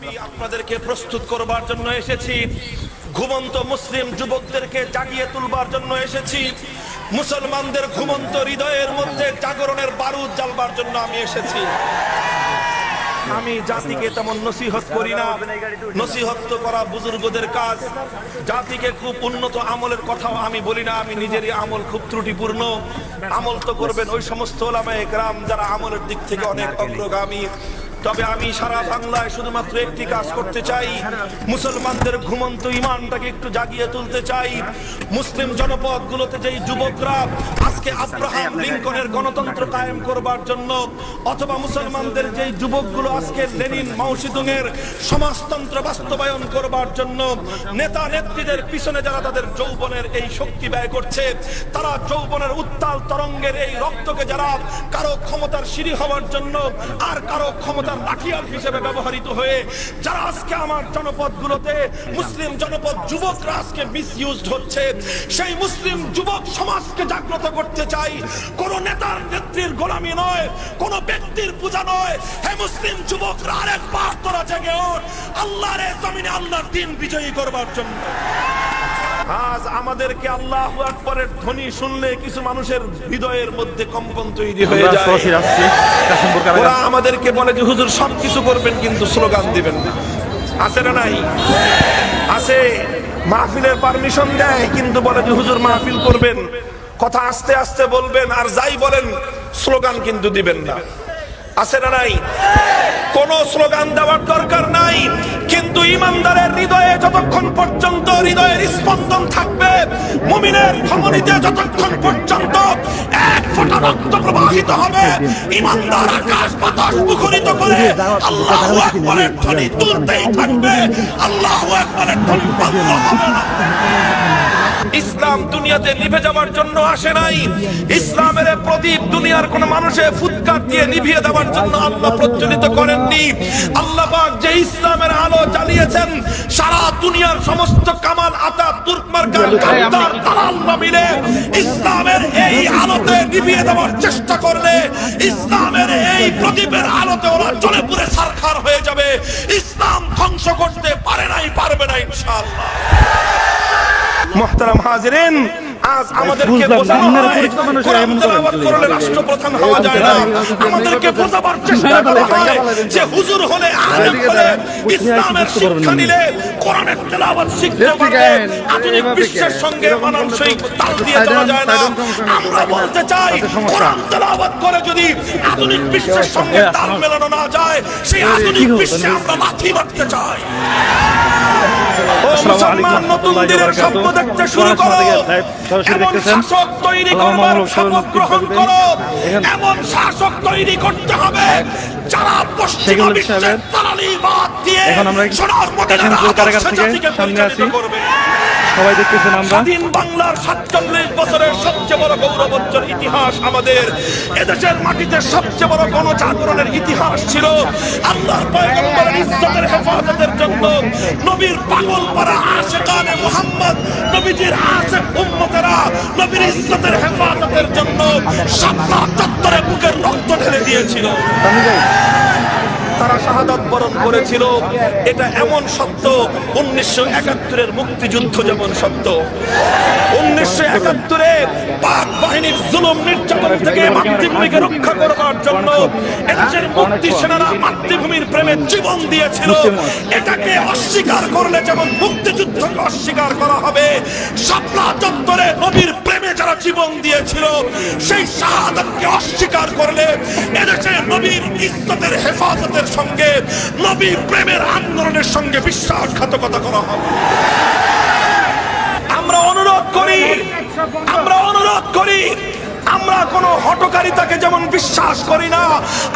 আমি আপনাদেরকে প্রস্তুত করবার জন্য এসেছি। ঘুমন্ত মুসলিম যুবকদেরকে জাগিয়ে তুলবার জন্য এসেছি। মুসলমানদের ঘুমন্ত হৃদয়ের মধ্যে জাগরণের বারুদ জ্বালবার জন্য আমি এসেছি। আমি জাতিকে তেমন নসিহত করি না। নসিহত করা বুজুর্গদের কাজ। জাতিকে খুব উন্নত আমলের কথাও আমি বলি না। আমি নিজেরই আমল খুব ত্রুটিপূর্ণ। আমল তো করবেন ওই সমস্ত ওলামায়ে গ্রাম যারা আমলের দিক থেকে অনেক অগ্রগামী। তবে আমি সারা বাংলায় শুধুমাত্র একটি কাজ করতে চাই। মুসলমানদের ঘুমন্ত ইমানটাকে একটু জাগিয়ে তুলতে চাই। মুসলিম জনপদগুলোতে যেই যুবকরা আজকে আব্রাহাম লিঙ্কনের গণতন্ত্র কায়েম করবার জন্য, অথবা মুসলমানদের যেই যুবকগুলো আজকে লেনিন মাউসিদুংয়ের সমাজতন্ত্র বাস্তবায়ন করবার জন্য, নেতা নেত্রীদের পিছনে যারা তাদের যৌবনের এই শক্তি ব্যয় করছে, তারা যৌবনের উত্তাল তরঙ্গের এই রক্তকে যারা কারও ক্ষমতার সিঁড়ি হওয়ার জন্য আর কারও ক্ষমতার সেই মুসলিম যুবক সমাজকে জাগ্রত করতে চাই। কোন নেতার নেত্রীর গোলামি নয়, কোন ব্যক্তির পূজা নয়। হে মুসলিম যুবকরা আরেকবার তোরা জেগে ওঠ। আল্লাহর দিন বিজয়ী করবার জন্য। আজ আমাদেরকে আল্লাহ আকবরের ধ্বনি শুনলে কিছু মানুষের হৃদয়ের মধ্যে কম্পন তৈরি হয়ে যায়। ওরা আমাদেরকে বলে যে হুজুর সব কিছু করবেন কিন্তু স্লোগান দিবেন না। আছে না নাই? আছে। মাহফিলের পারমিশন দেয় কিন্তু বলে যে হুজুর মাহফিল করবেন। কথা আস্তে আস্তে বলবেন আর যাই বলেন স্লোগান কিন্তু দিবেন না। আছে না নাই? কোন স্লোগান দেওয়ার দরকার নাই, কিন্তু ইমানদারের হৃদয়ে যতক্ষণ পর্যন্ত হৃদয়ের স্পন্দন থাকবে, মুমিনের ধমনীতে যতক্ষণ পর্যন্ত এক ফোঁটা রক্ত প্রবাহিত হবে, ইমানদার আকাশ বাতাস মুখরিত করে আল্লাহু আকবারের ধ্বনি তুলতেই থাকবে, আল্লাহু আকবারের ধ্বনি হবে না। ইসলাম দুনিয়াতে নিভে যাওয়ার জন্য আসে নাই। ইসলামের প্রদীপ দুনিয়ার কোন মানুষে ফুৎকার দিয়ে নিভিয়ে দেওয়ার জন্য আল্লাহ প্রজ্বলিত করেননি। আল্লাহ পাক যে ইসলামের আলো জ্বালিয়েছেন সারা দুনিয়ার সমস্ত কামাল আতা দালালরা মিলে ইসলামের এই আলোতে নিভিয়ে দেওয়ার চেষ্টা করলে ইসলামের এই প্রদীপের আলোতে ওরা জ্বলে পুড়ে সারখার হয়ে যাবে। ইসলাম ধ্বংস করতে পারে নাই পারবে না ইনশাআল্লাহ। মোহতারাম হাজিরিন আজ আমাদেরকে বোঝানো হয় কোরআন তেলাওয়াত করলে রাষ্ট্রপ্রধান হওয়া যায় না আমাদেরকে বোঝাবার চেষ্টা করা হয় যে হুজুর হলে আলেম হলে ইসলামের শিক্ষা নিলে কোরআনের তেলাওয়াত শিখতে পারবে আধুনিক বিশ্বের সঙ্গে মানানসই তাল দিয়ে চলা যায় না। আমরা বলতে চাই কোরআন তেলাওয়াত করে যদি আধুনিক বিশ্বের সঙ্গে তাল মেলানো না যায় সেই আধুনিক বিশ্বে আমরা লাথি মারতে চাই। ও মুসলমান নতুন স্বপ্ন দেখতে শুরু করো। সরাসরি দেখতেছেন। তৈরি করবার গ্রহণ। করো। এমন শাসক তৈরি করতে হবে যারা পশ্চিমা বিশ্বের সাহেবের তালালিবাদ দিয়ে এখন আমরা কাশিমপুর কারাগার থেকে সামনে আছি। সবাই দেখতেছেন আমরা। স্বাধীন বাংলার সাতচল্লিশ বছরের সবচেয়ে বড় গৌরবোজ্জ্বল ইতিহাস আমাদের। এদেশের মাটিতে সবচেয়ে বড় গণজাগরণের ইতিহাস ছিল আল্লাহর পয়গম্বরের ইজ্জতের হেফাজতের জন্য নবীর পাগল পারা আশেকানে মুহাম্মদ নবীজির আশেক উম্মতেরা নবীর ইজ্জতের হেফাজতের জন্য শাপলা চত্বরে বুকের রক্ত ঢেলে দিয়েছিল। তারা শাহাদাত বরণ করেছিল। এটা এমন সত্য, উনিশশো একাত্তরের মুক্তিযুদ্ধ যেমন সত্য। উনিশশো একাত্তরে পাক বাহিনীর জুলুম নির্যাতন থেকে মাতৃভূমিকে রক্ষা করবার জন্য এদেশের মুক্তি সেনারা মাতৃভূমির প্রেমে জীবন দিয়েছিল। এটাকে অস্বীকার করলে যেমন মুক্তিযুদ্ধকে অস্বীকার করা হবে শাপলা চত্বরে নবীর প্রেমে যারা জীবন দিয়েছিল, সেই শাহাদাতকে অস্বীকার করলে এদেশে নবীর ইজ্জতের হেফাজতের সঙ্গে নবী প্রেমের আন্দোলনের সঙ্গে বিশ্বাসঘাতকতা করা হবে। আমরা অনুরোধ করি, আমরা অনুরোধ করি, আমরা কোন হটকারিতাকে যেমন বিশ্বাস করি না,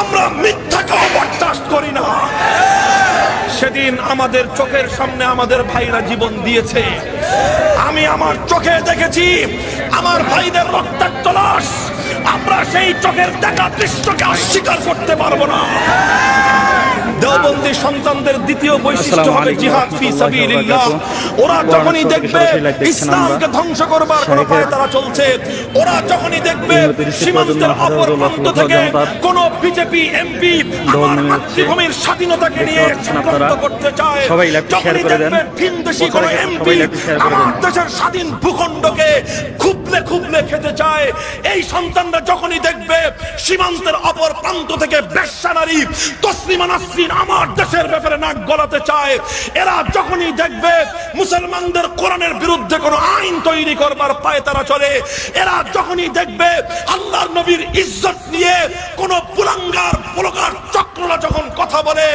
আমরা মিথ্যাকেও বরদাস্ত করি না। সেদিন আমাদের চোখের সামনে আমাদের ভাইরা জীবন দিয়েছে। আমি আমার চোখে দেখেছি, আমার ভাইদের রক্তাক্ত লাশ। আমরা সেই চোখের দেখা দৃশ্যকে অস্বীকার করতে পারব না। দেওবন্দি সন্তানদের দ্বিতীয় বৈশিষ্ট্য হবে জিহাদ ফি সাবিলিল্লাহ। ওরা যখনই দেখবে ইসলামকে ধ্বংস করবার কোনো পায় তারা চলছে। ওরা যখনই দেখবে সীমান্তের অপর প্রান্ত থেকে কোন বিজেপি এমপি আমার মাতৃভূমির স্বাধীনতাকে নিয়ে করতে চায়। সবাই লাইভটি শেয়ার করে দেন। ভিনদেশি কোন এমপি আমার দেশের স্বাধীন ভূখণ্ডকে খুবলে খুবলে খেতে চায়। এই সন্তানরা যখনই দেখবে সীমান্তের অপর প্রান্ত থেকে বেশ্যা নারী, তসলিমা নাসরিন আমার দেশের ব্যাপারে নাক গলাতে চায়। এরা যখনই দেখবে মুসলমানদের কোরআনের বিরুদ্ধে কোনো আইন তৈরি করবার পায় তারা চলে এরা যখনই দেখবে আল্লাহর নবীর ইজ্জত নিয়ে কোন পুলাঙ্গার, পুলকার চক্ররা যখন কথা বলে,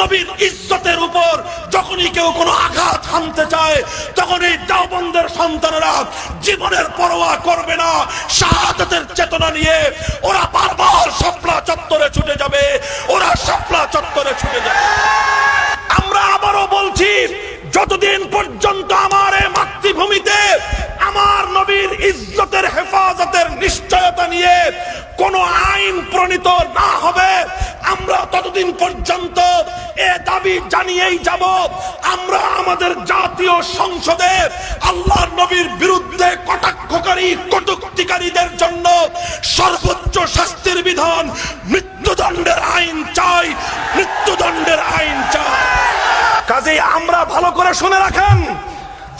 নবীর ইজ্জতের উপর যখনই কেউ কোনো আঘাত হানতে চায় তখন এই দাওবন্দের সন্তানেরা জীবনের পরোয়া করবে না। শাহাদাতের চেতনা নিয়ে ওরা বারবার শাপলা চত্বরে ছুটে যাবে। ওরা শাপলা চত্বরে ছুটে যাবে। আমরা আবারও বলছি, যতদিন পর্যন্ত আমার এই মাতৃভূমিতে আমার নবীর ইজ্জতের হেফাজতের নিশ্চয়তা নিয়ে কোন আইন প্রণীত না হবে, আমরা ততদিন পর্যন্ত এ দাবি জানিয়েই যাব। আমরা আমাদের জাতীয় সংসদে আল্লাহর নবীর বিরুদ্ধে কটাক্ষকারী, কটুক্তিকারীদের জন্য সর্বোচ্চ শাস্তির বিধান, মৃত্যুদণ্ডের আইন চাই, মৃত্যুদণ্ডের আইন চাই। কাজেই আমরা ভালো করে শুনে রাখেন,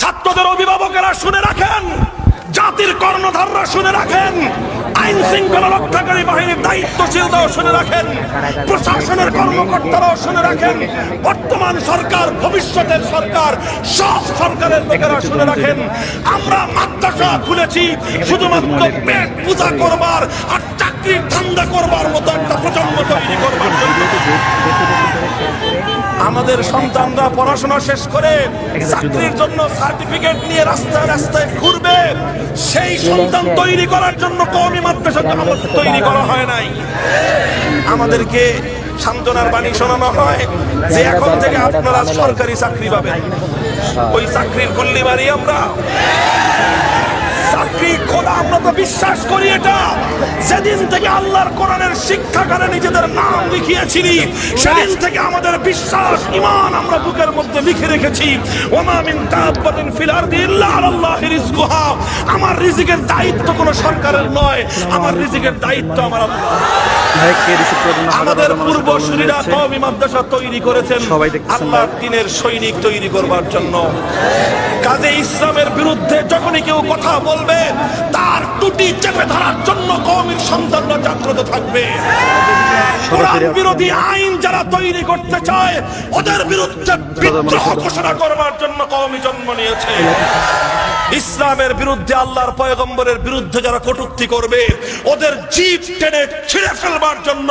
ছাত্রদের অভিভাবকেরা শুনে রাখেন, জাতির কর্ণধাররা শুনে রাখেন আইন শৃঙ্খলা রক্ষাকারী বাহিনীর দায়িত্বশীলরাও শুনে রাখেন, প্রশাসনের কর্মকর্তারাও শুনে রাখেন, বর্তমান সরকার, ভবিষ্যতের সরকার, সব সরকারের লোকেরা শুনে রাখেন। আমরা মাদ্রাসা খুলেছি, শুধুমাত্র পেট পূজা করবার আর চাকরির ধান্দা করবার মতো একটা প্রজন্ম তৈরি করবার জন্য। আমাদের সন্তানরা পড়াশোনা শেষ করে চাকরির জন্য সার্টিফিকেট নিয়ে রাস্তায় রাস্তায় ঘুরবে। সেই সন্তান তৈরি করার জন্য কমই মাদ্রাসা তৈরি করা হয় নাই। আমাদেরকে সান্ত্বনার বাণী শোনানো হয় যে এখন থেকে আপনারা সরকারি চাকরি পাবেন। ওই চাকরির গুল্লি মারি আমরা। আমরা বিশ্বাস করি এটা। সেদিন থেকে আল্লাহর কোরআনের শিক্ষাগারে নিজেদের নাম লিখিয়েছিলি। সেদিন থেকে আমাদের বিশ্বাস ইমান আমরা বুকের মধ্যে লিখে রেখেছি। ওমা মিন দাব্বাতিন ফিল আরদি ইল্লা আলাল্লাহি রিজকুহা। আমার রিজিকের দায়িত্ব কোনো সরকারের নয় আমার রিজিকের দায়িত্ব আমার আল্লাহ। আমাদের পূর্বসূরীরা কওমি মাদ্রাসা তৈরি করেছেন। আল্লাহর দিনের সৈনিক তৈরি করবার জন্য। কাজে ইসলামের বিরুদ্ধে যখনই কেউ কথা বলবে তার টুটি চেপে ধরার জন্য কওমির সন্তানরা জাগ্রত থাকবে। বিরোধী আইন যারা তৈরি করতে চায় ওদের বিরুদ্ধে বিদ্রোহ ঘোষণা করবার জন্য কওমি জন্ম নিয়েছে। ইসলামের বিরুদ্ধে আল্লাহর পয়গম্বরের বিরুদ্ধে যারা কটূক্তি করবে ওদের জীব টেনে ছিঁড়ে ফেলবার জন্য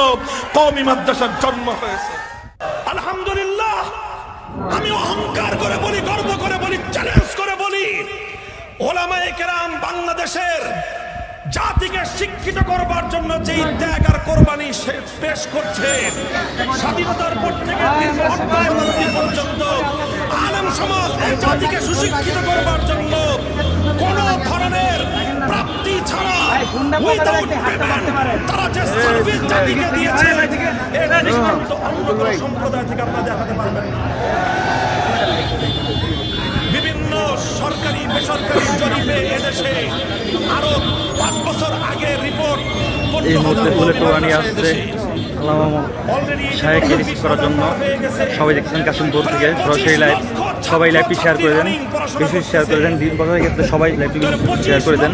কওমি মাদ্রাসার জন্ম হয়েছে। আলহামদুলিল্লাহ আমি অহংকার করে বলি গর্ব করে বলি চ্যালেঞ্জ করে বলি ওলামায়ে কেরাম বাংলাদেশের জাতিকে শিক্ষিত করবার জন্য যে ত্যাগ আর কোরবানি সে পেশ করছে, স্বাধীনতার পর থেকে পর্যন্ত আলেম সমাজ জাতিকে সুশিক্ষিত করবার জন্য কোন ধরনের প্রাপ্তি ছাড়া দিয়েছে সম্প্রদায় থেকে আপনারা বিভিন্ন সরকারি, বেসরকারি জরিপে এদেশে আরও এই মুহূর্তে ফুলের টোয়া নিয়ে আসছে শাহেককে রিসিভ করার জন্য। সবাই দেখছেন কাশিমপুর থেকে সরাসরি লাইভ সবাই লাইভটি শেয়ার করে দেন। বেশি শেয়ার করে দেন। দিন কথা ক্ষেত্রে সবাই লাইভটি শেয়ার করে দেন।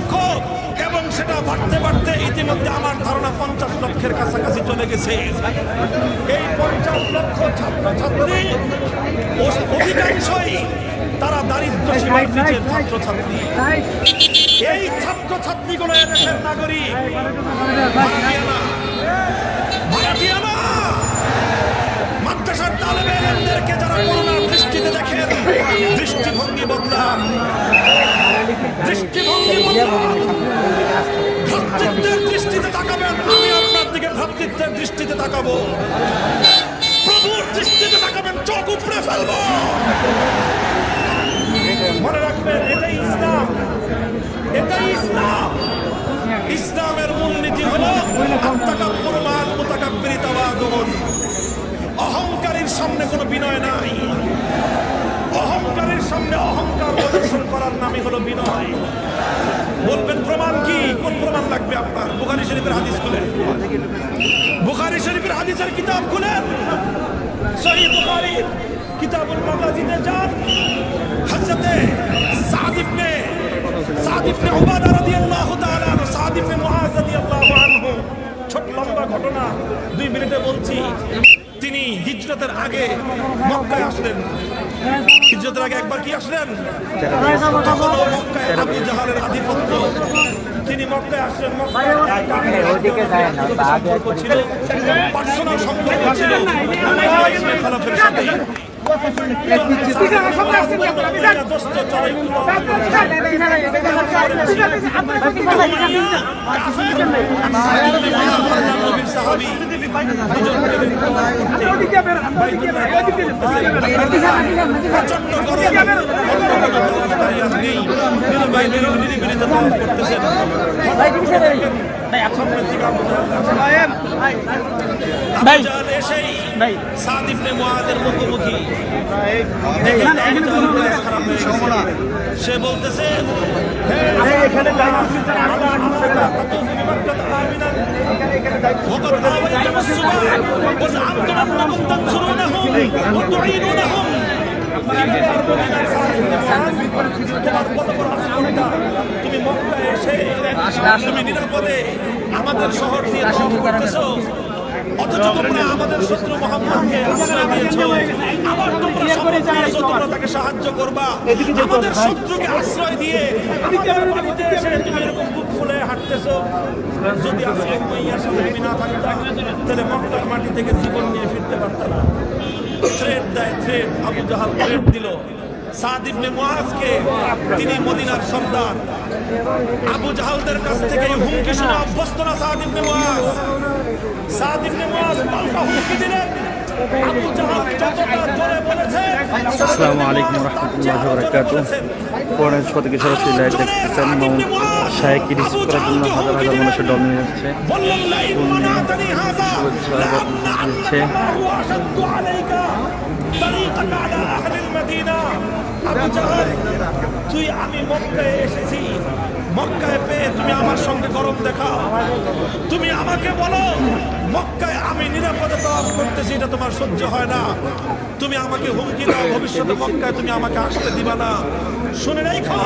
এবং সেটা বাড়তে বাড়তে ইতিমধ্যে আমার ধারণা পঞ্চাশ লক্ষের কাছাকাছি চলে গেছে। এই পঞ্চাশ লক্ষ ছাত্র অধিকাংশই তারা দারিদ্র সীমার নিচের ছাত্র ছাত্রী এই ছাত্র ছাত্রীগুলো এদেশের নাগরিক। মাদ্রাসার তালেবে এলেমদেরকে যারা করোনার দৃষ্টিতে দেখেন, দৃষ্টিভঙ্গি বদলান। দৃষ্টিভঙ্গি বদলান। ভ্রাতৃত্বের দৃষ্টিতে তাকাবেন, আমি আপনার দিকে ভ্রাতৃত্বের দৃষ্টিতে তাকাবো। প্রভুর দৃষ্টিতে তাকাবেন, চোখ উপড়ে ফেলব। মনে রাখবেন, এটাই ইসলাম। এটাই ইসলাম। ইসলামের মূলনীতি হলো মুতাকাব্বিরি তাওয়াদুন অহংকারীর সামনে কোনো বিনয় নাই। অহংকারের সামনে অহংকার প্রদর্শন করার নামই হলো বিনয়। বলবেন, প্রমাণ কি? কোন প্রমাণ লাগবে আপনার? বুখারি শরীফের হাদিস খুলেন বুখারি শরীফের হাদিসের কিতাব খুলেন। সহি বুখারী কিতাবুল মাগাজিতে যান। হযরতে সাদ সাদ ইবনে উবাদা রাদিয়াল্লাহু তাআলা আনহু সাদ ইবনে মুআজ রাদিয়াল্লাহু আনহু। ছোট লম্বা ঘটনা দুই মিনিটে বলছি তিনি হিজরতের আগে মক্কায় আসলেন। হিজরতের আগে একবার কি আসলেন? তখনও মক্কায় আবু জাহালের আধিপত্য। তিনি মক্কায় আসলেন মক্কায় বাদ ছিল পার্সোনাল সম্পর্ক ছিল। সাথে করতেছেন সামনের দিকে আবু জাহেল আবু জাহেল এসেই সাদ ইবনে মুআদের মুখোমুখি দেখে তো আবু জাহেল মেজাজ খারাপ হয়ে গেছে। সে বলতেছে এখানে وقد آويتم السباع وزعمتم أنكم تنصرونهم وتعينونهم তুমি এসে তুমি নিরাপদে আমাদের শহর দিয়ে অথচ তোমরা আমাদের শত্রু মোহাম্মদকে আশ্রয় দিয়েছ। আবার তোমরা শপথ নিয়েছো তোমরা তাকে সাহায্য করবা। আমাদের শত্রুকে আশ্রয় দিয়ে আমাদের বাড়িতে এসে তুমি এরকম বুক ফুলে হাঁটতেছো। যদি আজকে মাইয়ার সাথে তুমি না থাকতাম তাহলে মক্কার মাটি থেকে জীবন নিয়ে ফিরতে পারতাম না। থ্রেড দেয় থ্রেড আবু জাহাল থ্রেড দিল। সাদ ইবনে মুআজকে তিনি মদিনার সর্দার আবু জাহালদের কাছ থেকে হুমকি শুনে অভ্যস্ত না সাদ ইবনে মুআজ। সাদ ইবনে মুআজ পাল্টা হুমকি দিলেন। আবু জাহাল যতটা জোরে বলেছে আসসালামু আলাইকুম রহমতুল্লাহ বরকাত পরের শত থেকে লাইভ দেখতেছেন শাহেক রিসিভ করার জন্য হাজার হাজার মানুষের নিয়ে আসছে। হচ্ছে هو أشد عليك طريقك على أهل المدينة আবু জাহাল তুই আমি মক্কায় এসেছি মক্কায় পেয়ে তুমি আমার সঙ্গে গরম দেখাও তুমি আমাকে বলো মক্কায় আমি নিরাপদে তাওয়াফ করতেছি এটা তোমার সহ্য হয় না তুমি আমাকে হুমকি দাও ভবিষ্যতে মক্কায় তুমি আমাকে আসতে দিবা না শুনে রাখো